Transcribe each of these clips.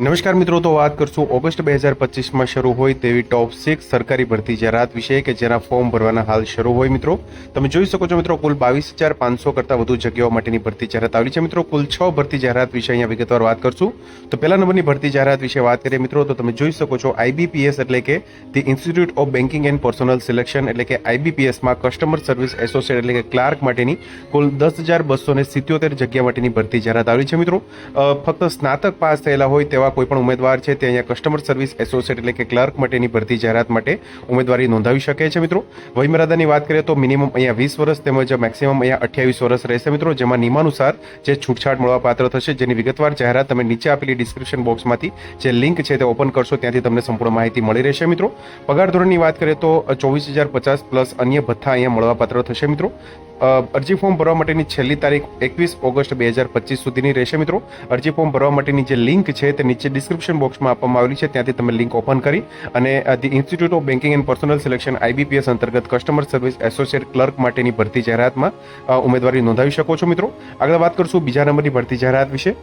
નમસ્કાર મિત્રો, તો વાત કરશું ઓગસ્ટ બે હજાર પચીસમાં શરૂ હોય તેવી ટોપ સિક્સ સરકારી ભરતી જાહેરાત વિશે કે જેના ફોર્મ ભરવાના હાલ શરૂ હોય મિત્રો. તમે જોઈ શકો છો મિત્રો, કુલ બાવીસ હજાર પાંચસો કરતાં વધુ જગ્યાઓ માટેની ભરતી જાહેરાત આવી છે. મિત્રો, કુલ છ ભરતી જાહેરાત વિશે અહીંયા વિગતવાર વાત કરશું. તો પહેલા નંબરની ભરતી જાહેરાત વિશે વાત કરીએ મિત્રો, તો તમે જોઈ શકો છો આઈબીપીએસ એટલે કે the institute of banking and personnel selection એટલે કે આઈબીપીએસમાં કસ્ટમર સર્વિસ એસોસિએટ એટલે કે ક્લાર્ક માટેની કુલ દસ હજાર બસો સિત્યોતેર જગ્યા માટેની ભરતી જાહેરાત આવી છે મિત્રો. ફક્ત સ્નાતક પાસ થયેલા હોય તેવા કોઈ પણ ઉમેદવાર છે તે અહીંયા કસ્ટમર સર્વિસ એસોસિએટ એટલે કે ક્લર્ક માટેની ભરતી જાહેરાત માટે ઉમેદવારી નોંધાવી શકે છે મિત્રો. વયમર્યાદાની વાત કરીએ તો મિનિમમ અહીંયા વીસ વર્ષ તેમજ મેક્સિમમ અહીંયા અઠ્યાવીસ વર્ષ રહેશે મિત્રો, જેમાં નિયમાનુસાર જે છૂટછાટ મળવા પાત્ર થશે જેની વિગતવાર જાહેરાત તમે નીચે આપેલી ડિસ્ક્રિપ્શન બોક્સમાંથી જે લિંક છે તે ઓપન કરશો ત્યાંથી તમને સંપૂર્ણ માહિતી મળી રહેશે મિત્રો. પગાર ધોરણની વાત કરીએ તો ચોવીસ હજાર પચાસ પ્લસ અન્ય ભથ્થા અહીંયા મળવા પાત્ર થશે મિત્રો. અરજી ફોર્મ ભરવા માટેની છેલ્લી તારીખ એકવીસ ઓગસ્ટ બે હજાર પચીસ સુધીની રહેશે મિત્રો. અરજી ફોર્મ ભરવા માટેની જે લિંક છે તે નીચે ડિસ્ક્રિપ્શન બોક્સમાં આપવામાં આવેલી છે. ત્યાંથી તમે લિંક ઓપન કરી અને the institute of banking and personnel selection IBPS અંતર્ગત કસ્ટમર સર્વિસ એસોસિએટ ક્લર્ક માટેની ભરતી જાહેરાતમાં ઉમેદવારી નોંધાવી શકો છો મિત્રો. આગળ વાત કરશું બીજા નંબરની ભરતી જાહેરાત વિશે.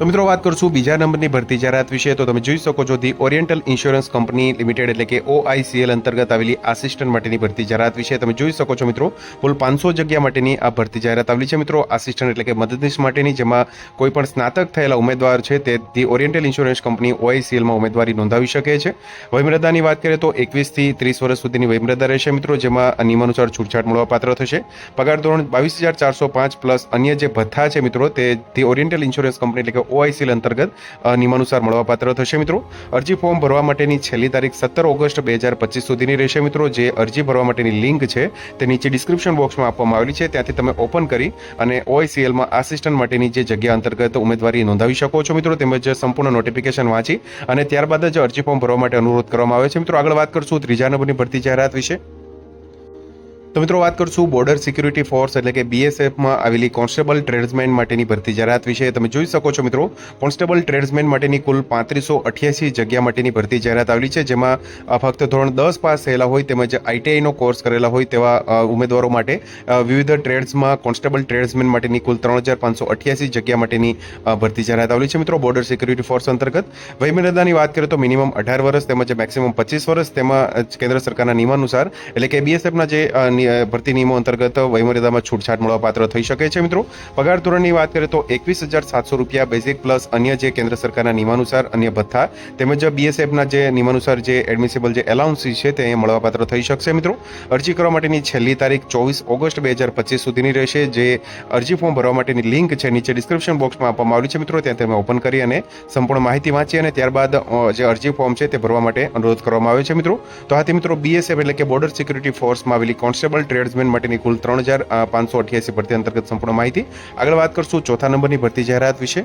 તો મિત્રો વાત કરશું બીજા નંબરની ભરતી જાહેરાત વિશે. તો તમે જોઈ શકો છો the oriental insurance company limited એટલે કે ઓઆઈસીએલ અંતર્ગત આવેલી આસિસ્ટન્ટ માટેની ભરતી જાહેરાત વિશે. તમે જોઈ શકો છો મિત્રો, કુલ પાંચસો જગ્યા માટેની આ ભરતી જાહેરાત આવેલી છે મિત્રો. આસિસ્ટન્ટ એટલે કે મદદનીશ માટેની, જેમાં કોઈ પણ સ્નાતક થયેલા ઉમેદવાર છે તે ધી ઓરિએન્ટલ ઇન્સ્યોરન્સ કંપની ઓઆઈસીએલમાં ઉમેદવારી નોંધાવી શકે છે. વયમર્યાદાની વાત કરીએ તો એકવીસથી ત્રીસ વર્ષ સુધીની વયમર્યાદા રહેશે મિત્રો, જેમાં નિયમાનુસાર છૂટછાટ મળવા પાત્ર થશે. પગાર ધોરણ બાવીસ હજાર ચારસો પાંચ પ્લસ અન્ય જે ભથ્થા છે મિત્રો, તે ધી ઓરિએન્ટલ ઇન્સ્યોરન્સ કંપની એટલે કે ઓઆઈસીએલ અંતર્ગત નિયમાનુસાર મળવાપાત્ર થશે મિત્રો. અરજી ફોર્મ ભરવા માટેની છેલ્લી તારીખ સત્તર ઓગસ્ટ બે હજાર પચીસ સુધીની રહેશે મિત્રો. જે અરજી ભરવા માટેની લિંક છે તે નીચે ડિસ્ક્રિપ્શન બોક્સમાં આપવામાં આવેલી છે. ત્યાંથી તમે ઓપન કરી અને ઓઆઈસીએલમાં આસિસ્ટન્ટ માટેની જે જગ્યા અંતર્ગત ઉમેદવારી નોંધાવી શકો છો મિત્રો. તેમજ સંપૂર્ણ નોટિફિકેશન વાંચી અને ત્યારબાદ જ અરજી ફોર્મ ભરવા માટે અનુરોધ કરવામાં આવે છે મિત્રો. આગળ વાત કરશું ત્રીજા નંબરની ભરતી જાહેરાત વિશે. તો મિત્રો વાત કરશું બોર્ડર સિક્યુરિટી ફોર્સ એટલે કે બીએસએફમાં આવેલી કોન્સ્ટેબલ ટ્રેડ્સમેન માટેની ભરતી જાહેરાત વિશે. તમે જોઈ શકો છો મિત્રો કોન્સ્ટેબલ ટ્રેડ્સમેન માટેની કુલ પાંત્રીસો અઠ્યાસી જગ્યા માટેની ભરતી જાહેરાત આવેલી છે, જેમાં ફક્ત ધોરણ દસ પાસ થયેલા હોય તેમજ આઈટીઆઈનો કોર્સ કરેલા હોય તેવા ઉમેદવારો માટે વિવિધ ટ્રેડ્સમાં કોન્સ્ટેબલ ટ્રેડ્સમેન માટેની કુલ ત્રણ હજાર પાંચસો અઠ્યાસી જગ્યા માટેની ભરતી જાહેરાત આવેલી છે મિત્રો. બોર્ડર સિક્યુરિટી ફોર્સ અંતર્ગત વયમર્યાદાની વાત કરીએ તો મિનિમમ અઢાર વર્ષ તેમજ મેક્સિમમ પચીસ વર્ષ, તેમાં કેન્દ્ર સરકારના નિયમાનુસાર, એટલે કે બીએસએફના જે ભરતી નિયમો અંતર્ગત વયમર્યાદામાં છૂટછાટ મળવા પાત્ર થઈ શકે છે, મિત્રો. પગાર ધોરણની વાત કરીએ તો એકવીસ હજાર સાતસો રૂપિયા બેઝિક પ્લસ અન્ય જે કેન્દ્ર સરકારના નિયમાનુસાર અન્ય ભથ્થા તેમજ બીએસએફના જે નિયમાનુસાર જે એડમિસેબલ જે એલાઉન્સીસ છે તે મળવાપાત્ર થઈ શકશે, મિત્રો. અરજી કરવા માટેની છેલ્લી તારીખ ચોવીસ ઓગસ્ટ બે હજાર પચીસ સુધીની રહેશે. જે અરજી ફોર્મ ભરવા માટેની લિંક છે નીચે ડિસ્ક્રિપ્શન બોક્સમાં આપવામાં આવ્યું છે, મિત્રો. ત્યાં તમે ઓપન કરી અને સંપૂર્ણ માહિતી વાંચી અને ત્યારબાદ જે અરજી ફોર્મ છે તે ભરવા માટે અનુરોધ કરવામાં આવ્યો છે, મિત્રો. તો આથી મિત્રો બીએસએફ એટલે કે બોર્ડર સિક્યુરિટી ફોર્સમાં આવેલી કોન્સ્ટેબલ ટ્રેડ્સમેન માટેની કુલ ત્રણ હજાર પાંચસો અઠ્યાસી ભરતી અંતર્ગત સંપૂર્ણ માહિતી. આગળ વાત કરશું ચોથા નંબરની ભરતી જાહેરાત વિશે.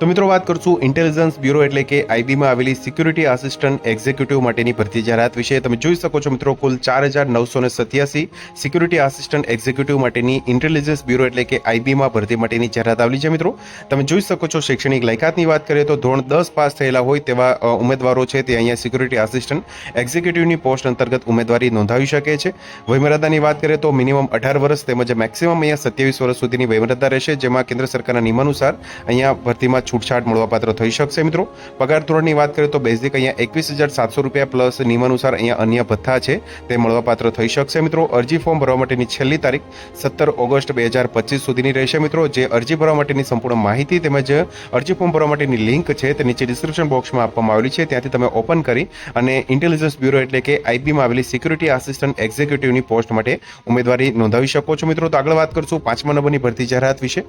તો મિત્રો વાત કરશું ઇન્ટેલિજન્સ બ્યુરો એટલે કે આઈબીમાં આવેલી સિક્યુરિટી આસિસ્ટન્ટ એક્ઝિક્યુટિવ માટેની ભરતી જાહેરાત વિશે. તમે જોઈ શકો છો મિત્રો કુલ ચાર હજાર નવસો ને સત્યાસી સિક્યુરિટી આસિસ્ટન્ટ એક્ઝિક્યુટિવ માટેની ઇન્ટેલિજન્સ બ્યુરો એટલે કે આઈબીમાં ભરતી માટેની જાહેરાત આવેલી છે મિત્રો. તમે જોઈ શકો છો શૈક્ષણિક લાયકાતની વાત કરીએ તો ધોરણ દસ પાસ થયેલા હોય તેવા ઉમેદવારો છે તે અહીંયા સિક્યુરિટી આસિસ્ટન્ટ એક્ઝિક્યુટિવની પોસ્ટ અંતર્ગત ઉમેદવારી નોંધાવી શકે છે. વયમર્યાદાની વાત કરીએ તો મિનિમમ અઢાર વર્ષ તેમજ મેક્સિમમ અહીંયા સત્યાવીસ વર્ષ સુધીની વયમર્યાદા રહેશે, જેમાં કેન્દ્ર સરકારના નિયમાનુસાર અહીંયા ભરતીમાં છૂટછાટ મળવાપાત્ર થઈ શકશે મિત્રો. પગાર ધોરણની વાત કરીએ તો બેઝિક અહીંયા એકવીસ હજાર સાતસો રૂપિયા પ્લસ નિયમાનુસાર અહીંયા અન્ય ભથ્થા છે, તે મળવાપાત્ર થઈ શકશે મિત્રો. અરજી ફોર્મ ભરવા માટેની છેલ્લી તારીખ સત્તર ઓગસ્ટ બે હજાર પચીસ સુધીની રહેશે મિત્રો. જે અરજી ભરવા માટેની સંપૂર્ણ માહિતી તેમજ અરજી ફોર્મ ભરવા માટેની લિંક છે, તે નીચે ડિસ્ક્રિપ્શન બોક્સમાં આપવામાં આવેલી છે. ત્યાંથી તમે ઓપન કરી અને ઇન્ટેલિજન્સ બ્યુરો એટલે કે આઈબીમાં આવેલી સિક્યુરિટી આસિસ્ટન્ટ એક્ઝિક્યુટિવની પોસ્ટ માટે ઉમેદવારી નોંધાવી શકો છો મિત્રો. તો આગળ વાત કરશું પાંચમા નંબરની ભરતી જાહેરાત વિશે.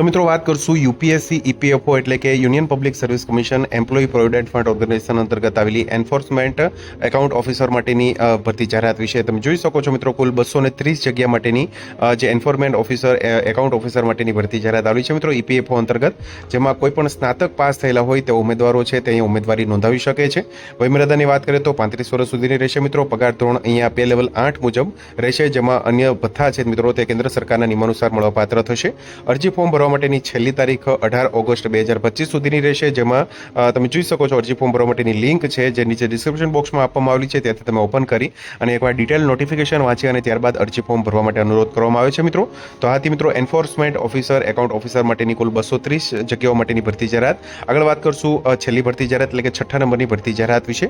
તો મિત્રો વાત કરશું યુપીએસસી, ઈપીએફઓ એટલે કે union public service commission employ provident fund organisation અંતર્ગત આવેલી એન્ફોર્સમેન્ટ એકાઉન્ટ ઓફિસર માટેની ભરતી જાહેરાત વિશે તમે જોઈ શકો છો મિત્રો કુલ બસો ને ત્રીસ જગ્યા માટેની જે એન્ફોર્સમેન્ટ ઓફિસર એકાઉન્ટ ઓફિસર માટેની ભરતી જાહેરાત આવેલી છે મિત્રો ઈપીએફઓ અંતર્ગત, જેમાં કોઈ પણ સ્નાતક પાસ થયેલા હોય તે ઉમેદવારો છે તે અહીંયા ઉમેદવારી નોંધાવી શકે છે. વયમર્યાદાની વાત કરીએ તો પાંત્રીસ વર્ષ સુધીની રહેશે મિત્રો, પગાર ધોરણ અહીંયા પે લેવલ આઠ મુજબ રહેશે, જેમાં અન્ય ભથ્થા છે મિત્રો તે કેન્દ્ર સરકારના નિયમાનુસાર મળવાપાત્ર થશે. અરજી ફોર્મ ભરવા માટેની છેલ્લી તારીખ અઢાર ઓગસ્ટ બે હજાર પચીસ સુધીની રહેશે. જેમાં તમે જોઈ શકો છો અરજી ફોર્મ ભરવા માટેની લિંક છે, જે નીચે ડિસ્ક્રિપ્શન બોક્સમાં આપવામાં આવેલી છે. ત્યાંથી તમે ઓપન કરી અને એકવાર ડિટેલ નોટિફિકેશન વાંચી અને ત્યારબાદ અરજી ફોર્મ ભરવા માટે અનુરોધ કરવામાં આવે છે, મિત્રો. તો આથી, મિત્રો એન્ફોર્સમેન્ટ ઓફિસર એકાઉન્ટ ઓફિસર માટેની કુલ બસો ત્રીસ જગ્યાઓ માટેની ભરતી જાહેરાત. આગળ વાત કરશું છેલ્લી ભરતી જાહેરાત એટલે કે છઠ્ઠા નંબરની ભરતી જાહેરાત વિશે.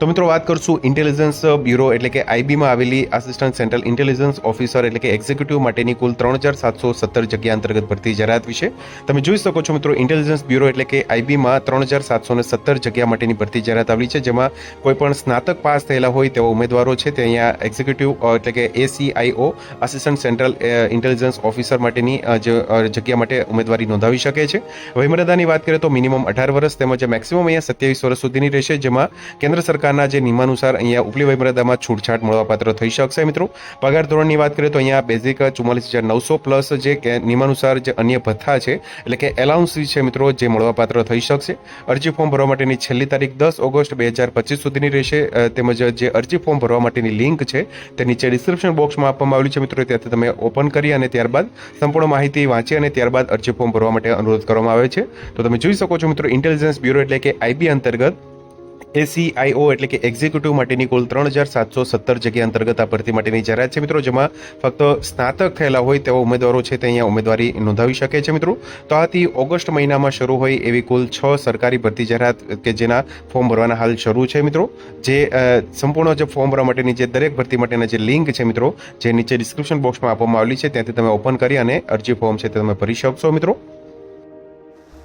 તો મિત્રો વાત કરશું ઇન્ટેલિજન્સ બ્યુરો એટલે કે આઈબીમાં આવેલી આસિસ્ટન્ટ સેન્ટ્રલ ઇન્ટેલિજન્સ ઓફિસર એટલે કે એક્ઝિક્યુટિવ માટેની કુલ ત્રણ હજાર સાતસો સત્તર જગ્યા અંતર્ગત ભરતી જાહેરાત વિશે. તમે જોઈ શકો છો મિત્રો ઇન્ટેલિજન્સ બ્યુરો એટલે કે આઈબીમાં ત્રણ હજાર સાતસો સત્તર જગ્યા માટેની ભરતી જાહેરાત આવેલી છે, જેમાં કોઈપણ સ્નાતક પાસ થયેલા હોય તેવા ઉમેદવારો છે, તે અહીંયા એક્ઝિક્યુટિવ એટલે કે ACIO assistant central intelligence officer માટેની જગ્યા માટે ઉમેદવારી નોંધાવી શકે છે. વયમર્યાદાની વાત કરીએ તો મિનિમમ અઢાર વર્ષ તેમજ મેક્સિમમ અહીંયા સત્યાવીસ વર્ષ સુધીની રહેશે, જેમાં કેન્દ્ર સરકારના જે નિયમાનુસાર અહીંયા ઉપલી વયમર્યાદામાં છૂટછાટ મળવાપાત્ર થઈ શકશે મિત્રો. પગાર ધોરણની વાત કરીએ તો અહીંયા બેઝિક ચુમ્માલીસ હજાર નવસો પ્લસ જે નિયમાનુસાર જે અન્ય ભથ્થા છે, એટલે કે એલાઉન્સ છે મિત્રો, જે મળવાપાત્ર થઈ શકશે. અરજી ફોર્મ ભરવા માટેની છેલ્લી તારીખ દસ ઓગસ્ટ બે હજાર પચીસ સુધીની રહેશે. તેમજ જે અરજી ફોર્મ ભરવા માટેની લિંક છે, તે નીચે ડિસ્ક્રિપ્શન બોક્સમાં આપવામાં આવેલી છે મિત્રો, ત્યાંથી તમે ઓપન કરી અને ત્યારબાદ સંપૂર્ણ માહિતી વાંચી અને ત્યારબાદ અરજી ફોર્મ ભરવા માટે અનુરોધ કરવામાં આવે છે. તો તમે જોઈ શકો છો મિત્રો ઇન્ટેલિજન્સ બ્યુરો એટલે કે આઈબી અંતર્ગત એસીઆઈઓ એટલે કે એક્ઝિક્યુટિવ માટેની કુલ ત્રણ હજાર સાતસો સત્તર જગ્યા અંતર્ગત આ ભરતી માટેની જાહેરાત છે. મિત્રો, જેમાં ફક્ત સ્નાતક થયેલા હોય તેવા ઉમેદવારો છે તે અહીંયા ઉમેદવારી નોંધાવી શકે છે. મિત્રો, તો આથી ઓગસ્ટ મહિનામાં શરૂ હોય એવી કુલ છ સરકારી ભરતી જાહેરાત કે જેના ફોર્મ ભરવાના હાલ શરૂ છે. મિત્રો, જે સંપૂર્ણ જે ફોર્મ ભરવા માટેની જે દરેક ભરતી માટેના જે લિંક છે મિત્રો, જે નીચે ડિસ્ક્રિપ્શન બોક્સમાં આપવામાં આવેલી છે, ત્યાંથી તમે ઓપન કરી અને અરજી ફોર્મ છે તે તમે ભરી શકશો. મિત્રો